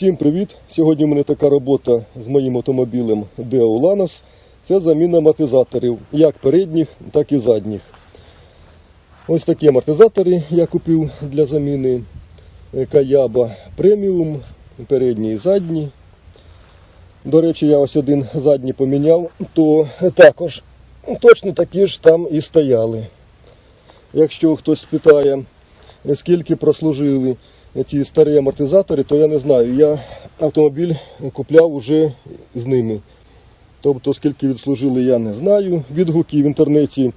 Всім привіт! Сьогодні у мене така робота з моїм автомобілем Deo Lanos. Це заміна амортизаторів, як передніх, так і задніх. Ось такі амортизатори я купив для заміни Каяба преміум, передні і задні. До речі, я ось один задній поміняв, то також точно такі ж там і стояли. Якщо хтось спитає, скільки прослужили ці старі амортизатори, то я не знаю. Я автомобіль купляв уже з ними. Тобто, скільки відслужили, я не знаю. Відгуки в інтернеті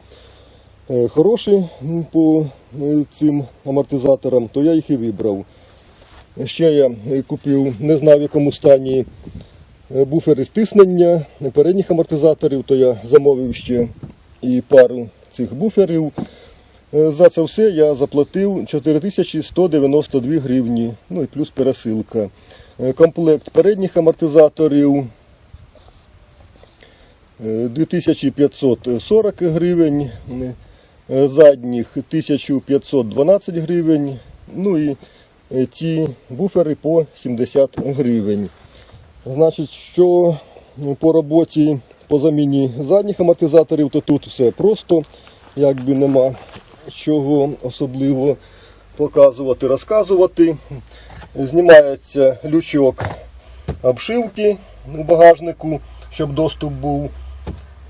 е, хороші по е, цим амортизаторам, то я їх і вибрав. Ще я е, купив, не знаю в якому стані буфери стиснення передніх амортизаторів, то я замовив ще і пару цих буферів. Е, За це все я заплатив 4192 гривні, ну і плюс пересилка. Е, Комплект передніх амортизаторів е, 2540 гривень, е, задніх 1512 гривень, ну і ті буфери по 70 гривень. Значить, що по роботі по заміні задніх амортизаторів, то тут все просто, якби нема чого особливо показувати, розказувати. Знімається лючок обшивки у багажнику, щоб доступ був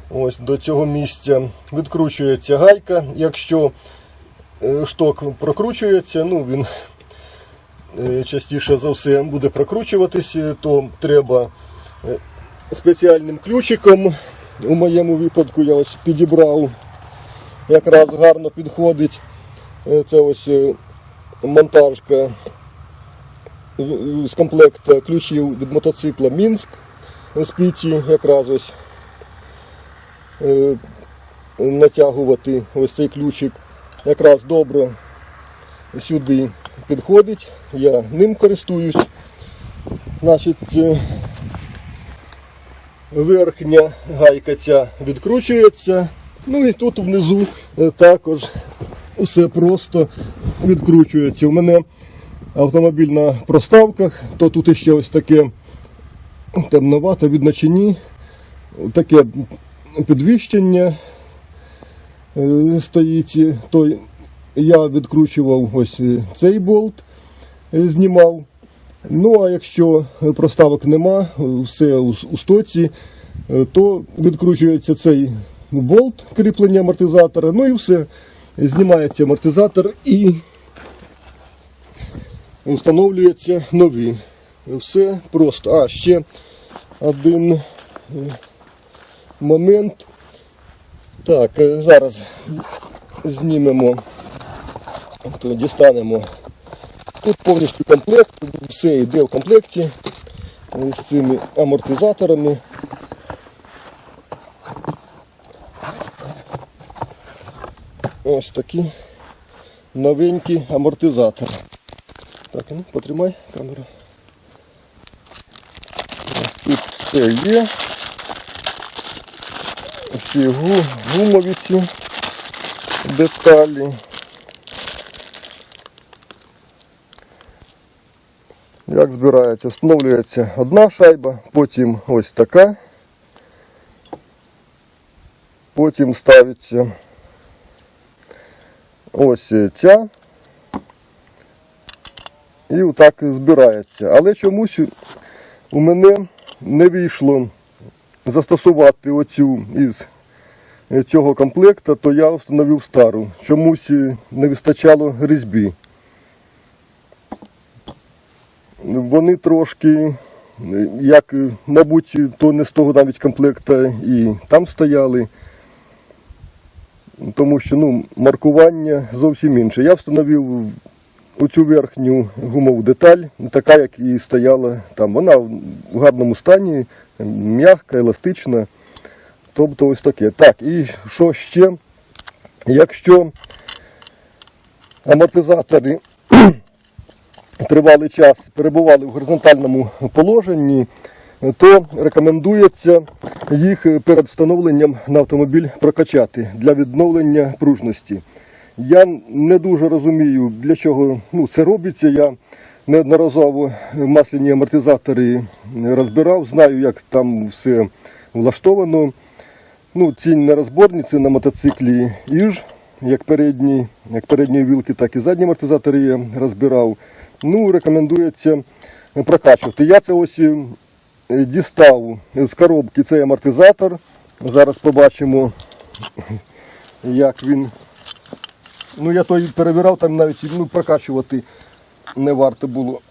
ось до цього місця. Відкручується гайка. Якщо е, шток прокручується, ну він е, частіше за все буде прокручуватись, е, то треба спеціальним ключиком. У моєму випадку я ось підібрав, якраз гарно підходить. Е, Це ось е, монтажка з- комплекта ключів від мотоцикла Мінськ з піті якраз ось е, натягувати ось цей ключик. Якраз добре сюди підходить. Я ним користуюсь. Значить, верхня гайка ця відкручується. Ну і тут внизу е, також все просто відкручується. У мене автомобіль на проставках, то тут ще ось таке темновато від начині, таке підвищення е, стоїть. То я відкручував ось е, цей болт, знімав. Ну а якщо проставок нема, все у, стоці, то відкручується цей болт кріплення амортизатора, ну і все. Знімається амортизатор і встановлюється нові. Все просто. А, ще один е, момент. Так, е, зараз знімемо, то дістанемо. Тут повністю комплект, все йде в комплекті е, з цими амортизаторами. Ось такі новенькі амортизатори. Так, ну потримай камеру. Тут все є. Всі гу- гумові ці деталі. Як збирається? Встановлюється одна шайба, потім ось така. Потім ставиться ось ця. І отак збирається. Але чомусь у мене не вийшло застосувати оцю із цього комплекта, то я встановив стару. Чомусь не вистачало різьби. Вони трошки, як, мабуть, то не з того навіть комплекта і там стояли. Тому що ну, маркування зовсім інше. Я встановив оцю верхню гумову деталь, така, як і стояла там. Вона в гарному стані, м'яка, еластична. Тобто ось таке. Так, і що ще? Якщо амортизатори тривалий час перебували в горизонтальному положенні, то рекомендується їх перед встановленням на автомобіль прокачати для відновлення пружності. Я не дуже розумію, для чого ну, це робиться. Я неодноразово масляні амортизатори розбирав, знаю, як там все влаштовано. Ну, ці нерозборниці на мотоциклі Іж, як передні, як передньої вілки, так і задні амортизатори я розбирав. Ну, рекомендується прокачувати. Я це ось дістав з коробки цей амортизатор. Зараз побачимо, як він. Ну, я той перевіряв, там навіть ну, прокачувати не варто було.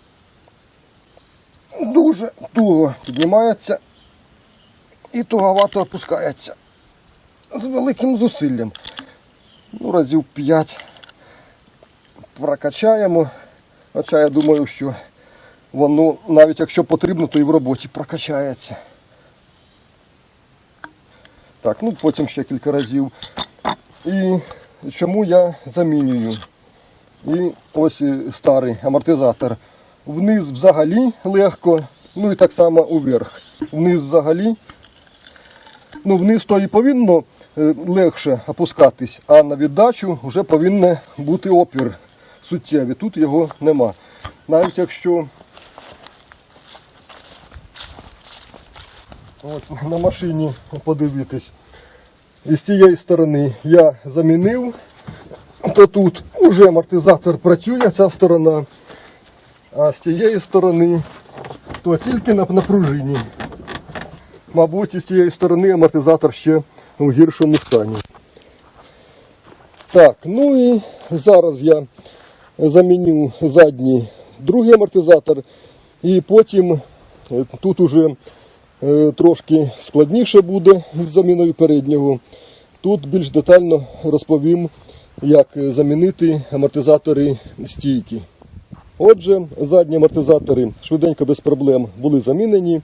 Дуже туго піднімається і туговато опускається. З великим зусиллям. Ну, разів 5 прокачаємо. Хоча я думаю, що воно навіть якщо потрібно, то і в роботі прокачається. Так, ну потім ще кілька разів. І чому я замінюю? І ось старий амортизатор. Вниз взагалі легко, ну і так само уверх. Вниз взагалі. Ну, вниз то і повинно е, легше опускатись, а на віддачу вже повинен бути опір суттєвий. Тут його нема. Навіть якщо от, на машині подивитись, і з цієї сторони я замінив, то тут уже амортизатор працює, ця сторона, а з цієї сторони то тільки на, на пружині. Мабуть, із цієї сторони амортизатор ще в гіршому стані. Так, ну і зараз я заміню задній другий амортизатор, і потім е, тут уже трошки складніше буде з заміною переднього. Тут більш детально розповім, як замінити амортизатори стійки. Отже, задні амортизатори швиденько без проблем були замінені.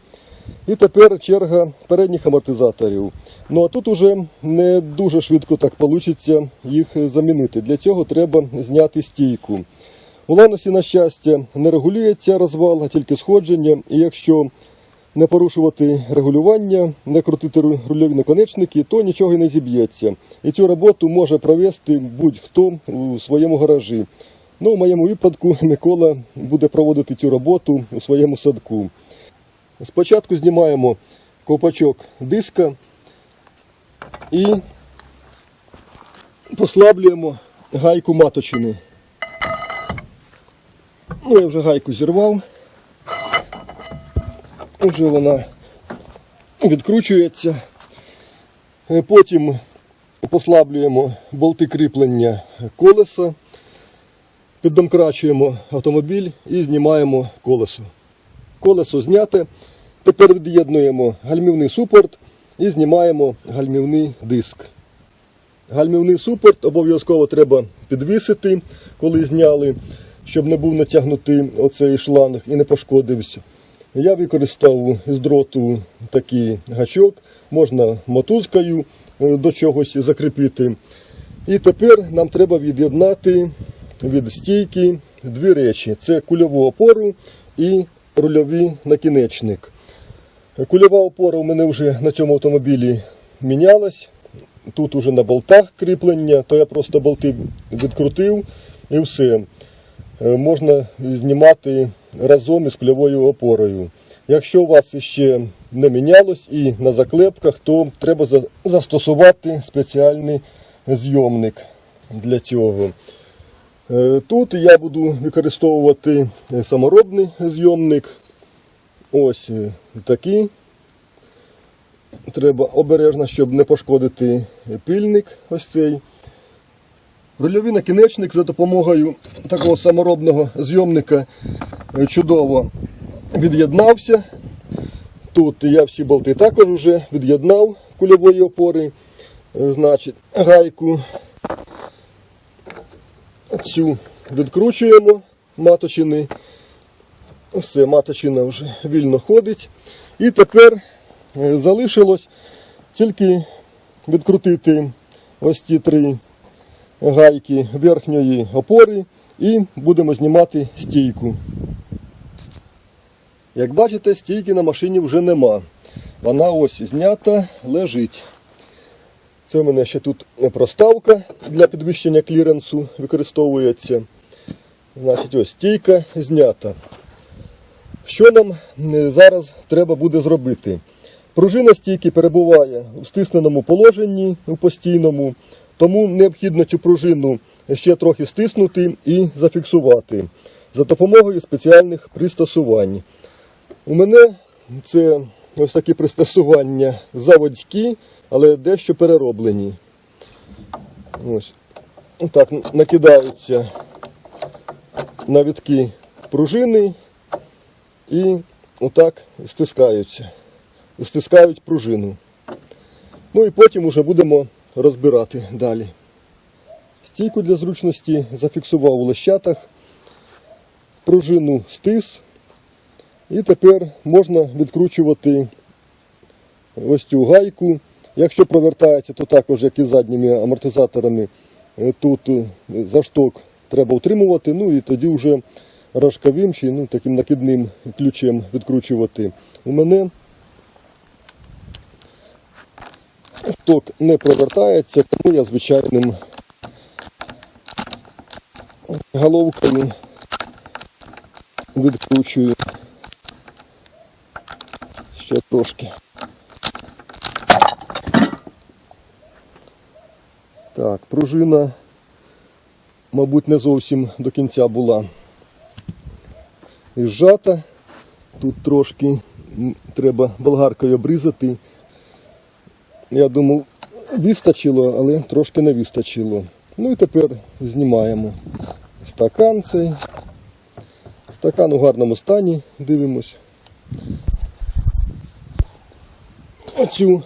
І тепер черга передніх амортизаторів. Ну а тут уже не дуже швидко так вийде їх замінити. Для цього треба зняти стійку. У ланосі, на щастя, не регулюється розвал, а тільки сходження. І якщо не порушувати регулювання, не крутити рульові наконечники, то нічого і не зіб'ється. І цю роботу може провести будь-хто у своєму гаражі. Ну, в моєму випадку Микола буде проводити цю роботу у своєму садку. Спочатку знімаємо ковпачок диска і послаблюємо гайку маточини. Ну, я вже гайку зірвав. Вже вона відкручується. Е, Потім послаблюємо болти кріплення колеса, піддомкрачуємо автомобіль і знімаємо колесо. Колесо зняте. Тепер від'єднуємо гальмівний супорт і знімаємо гальмівний диск. Гальмівний супорт обов'язково треба підвісити, коли зняли, щоб не був натягнутий оцей шланг і не пошкодився. Я використовував з дроту такий гачок, можна мотузкою е, до чогось закріпити. І тепер нам треба від'єднати від стійки дві речі: це кульову опору і рульовий накінечник. Кульова опора у мене вже на цьому автомобілі мінялась. Тут уже на болтах кріплення, то я просто болти відкрутив і все. Е, Можна знімати разом із кульовою опорою. Якщо у вас ще не мінялось і на заклепках, то треба застосувати спеціальний зйомник для цього. Е, Тут я буду використовувати е, саморобний зйомник. Ось такий. Треба обережно, щоб не пошкодити пильник. Ось цей. Рульовий накінечник за допомогою такого саморобного зйомника е, чудово від'єднався. Тут я всі болти також вже від'єднав кульової опори. Е, Значить, гайку цю відкручуємо маточини. Все, маточина вже вільно ходить. І тепер е, залишилось тільки відкрутити ось ті три гайки верхньої опори і будемо знімати стійку. Як бачите, стійки на машині вже нема. Вона ось знята, лежить. Це в мене ще тут проставка для підвищення кліренсу використовується. Значить, ось стійка знята. Що нам е, зараз треба буде зробити? Пружина стійки перебуває у стисненому положенні, у постійному, тому необхідно цю пружину ще трохи стиснути і зафіксувати за допомогою спеціальних пристосувань. У мене це ось такі пристосування заводські, але дещо перероблені. Ось. Так, накидаються навітки пружини і отак стискаються. Стискають пружину. Ну і потім уже будемо розбирати далі. Стійку для зручності зафіксував у лещатах, пружину стис. І тепер можна відкручувати ось цю гайку. Якщо провертається, то також, як і задніми амортизаторами, е, тут е, зашток треба утримувати, ну і тоді вже рожковим чи ну, таким накидним ключем відкручувати. У мене шток не провертається, тому я звичайним головкою відкручую ще трошки. Так, пружина, мабуть, не зовсім до кінця була зжата. Тут трошки треба болгаркою обрізати. Я думав, вистачило, але трошки не вистачило. Ну і тепер знімаємо стакан цей. Стакан у гарному стані, дивимось. Оцю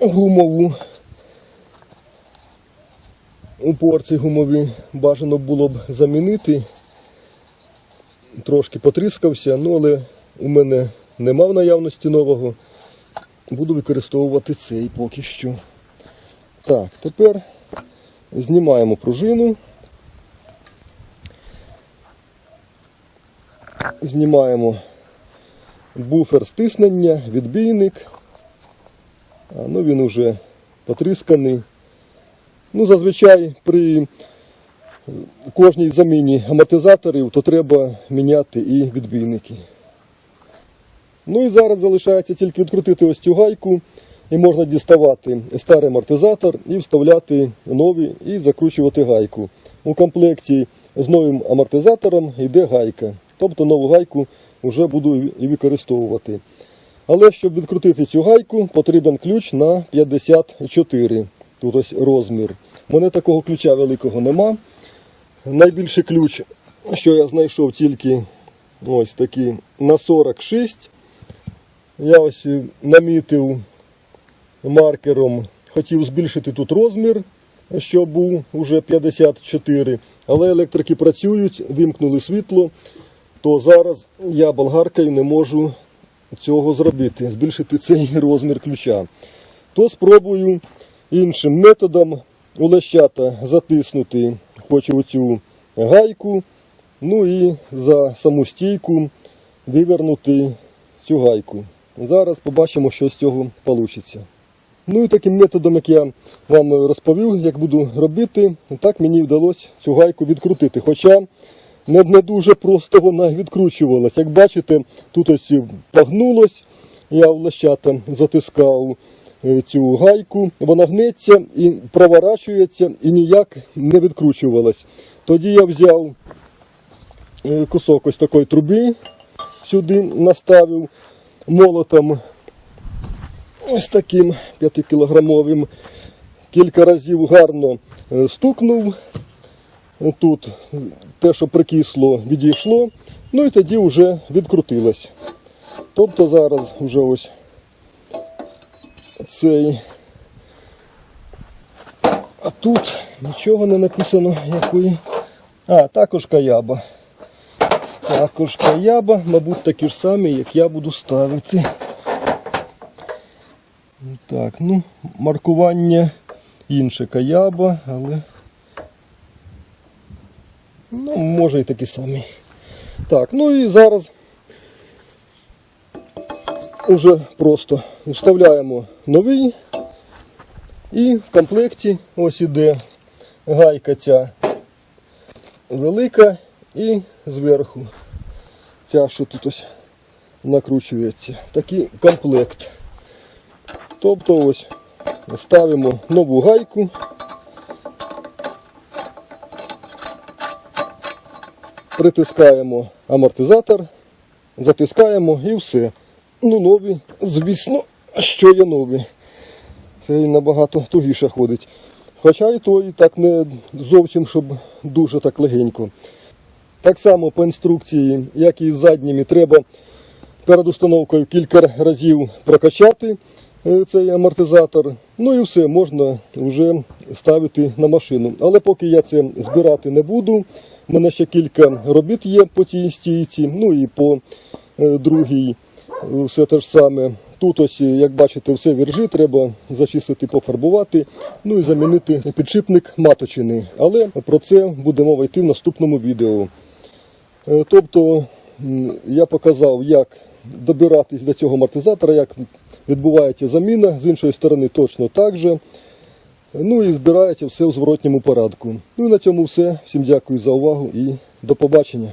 гумову упорці гумові бажано було б замінити. Трошки потріскався, ну але у мене нема в наявності нового. Буду використовувати цей поки що. Так, тепер знімаємо пружину. Знімаємо буфер стиснення, відбійник. Ну він уже потрісканий. Ну, зазвичай при кожній заміні амортизаторів то треба міняти і відбійники. Ну і зараз залишається тільки відкрутити ось цю гайку і можна діставати старий амортизатор і вставляти нові і закручувати гайку. У комплекті з новим амортизатором йде гайка. Тобто нову гайку вже буду і використовувати. Але щоб відкрутити цю гайку, потрібен ключ на 54. Тут ось розмір. У мене такого ключа великого нема. Найбільший ключ, що я знайшов тільки ось такий на 46. Я ось намітив маркером, хотів збільшити тут розмір, щоб був уже 54. Але електрики працюють, вимкнули світло, то зараз я болгаркою не можу цього зробити, збільшити цей розмір ключа. То спробую іншим методом у лещата затиснути хочу оцю гайку, ну і за саму стійку вивернути цю гайку. Зараз побачимо, що з цього вийде. Ну і таким методом, як я вам розповів, як буду робити, так мені вдалося цю гайку відкрутити. Хоча не, дуже просто вона відкручувалась. Як бачите, тут ось погнулось, я в лещата затискав е, цю гайку, вона гнеться і проворачується і ніяк не відкручувалась. Тоді я взяв е, кусок ось такої труби, сюди наставив молотом ось таким 5-кілограмовим. Кілька разів гарно е, стукнув. Тут те, що прикисло, відійшло, ну і тоді вже відкрутилось. Тобто зараз вже ось цей. А тут нічого не написано, якої. А, також каяба. Також каяба, мабуть, такі ж самі, як я буду ставити. Так, ну, маркування інше каяба, але. Ну, може і такі самі. Так, ну і зараз уже просто вставляємо новий. І в комплекті ось іде гайка ця велика і зверху. Ця, що тут ось накручується. Такий комплект. Тобто ось ставимо нову гайку. Притискаємо амортизатор, затискаємо і все. Ну, нові, звісно, що є нові. Це набагато тугіше ходить. Хоча і то і так не зовсім, щоб дуже так легенько. Так само по інструкції, як і з задніми, треба перед установкою кілька разів прокачати е, цей амортизатор. Ну і все, можна вже ставити на машину. Але поки я це збирати не буду, в мене ще кілька робіт є по тій стійці, ну і по е, другій е, все те ж саме. Тут ось, як бачите, все віржі, треба зачистити, пофарбувати, ну і замінити підшипник маточини. Але про це буде мова йти в наступному відео. Е, Тобто я показав, як добиратись до цього амортизатора, як відбувається заміна, з іншої сторони точно так же. Ну і збирається все в зворотньому порядку. Ну і на цьому все. Всім дякую за увагу і до побачення.